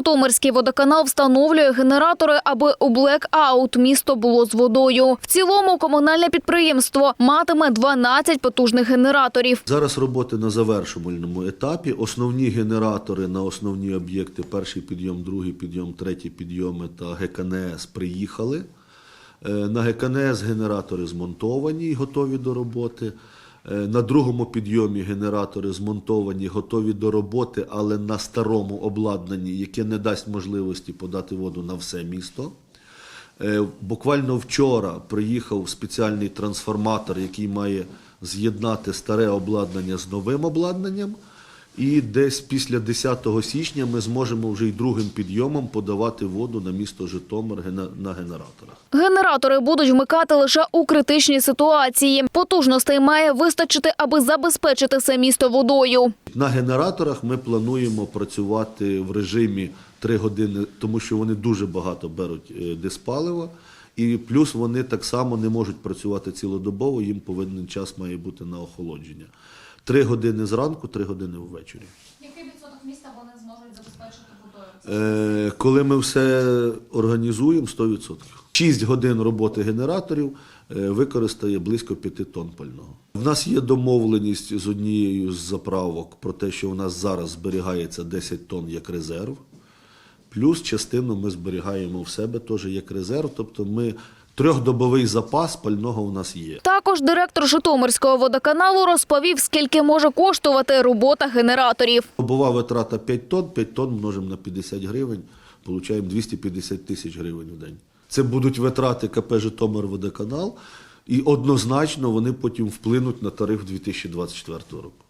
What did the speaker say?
Житомирський водоканал встановлює генератори, аби у блекаут місто було з водою. В цілому комунальне підприємство матиме 12 потужних генераторів. Зараз роботи на завершувальному етапі. Основні генератори на основні об'єкти, перший підйом, другий підйом, третій підйоми та ГКНС приїхали. Е, На ГКНС генератори змонтовані і готові до роботи. Е, На другому підйомі генератори змонтовані, готові до роботи, але на старому обладнанні, яке не дасть можливості подати воду на все місто. Е, Буквально вчора приїхав спеціальний трансформатор, який має з'єднати старе обладнання з новим обладнанням. І десь після 10 січня ми зможемо вже й другим підйомом подавати воду на місто Житомир на генераторах. Генератори будуть вмикати лише у критичній ситуації. Потужностей має вистачити, аби забезпечити все місто водою. На генераторах ми плануємо працювати в режимі 3 години, тому що вони дуже багато беруть е, диспалива. І плюс вони так само не можуть працювати цілодобово, їм повинен час має бути на охолодження. Три години зранку, три години ввечері. Який відсоток міста вони зможуть забезпечити водою? Е, Коли ми все організуємо, 100%. 6 годин роботи генераторів е, використає близько 5 тонн пального. В нас є домовленість з однією з заправок про те, що у нас зараз зберігається 10 тонн як резерв. Плюс частину ми зберігаємо в себе теж як резерв. Тобто ми трьохдобовий запас пального у нас є. Також директор Житомирського водоканалу розповів, скільки може коштувати робота генераторів. Добова витрата 5 тонн, 5 тонн множимо на 50 гривень, получаємо 250 тисяч гривень в день. Це будуть витрати КП Житомир водоканал, і однозначно вони потім вплинуть на тариф 2024 року.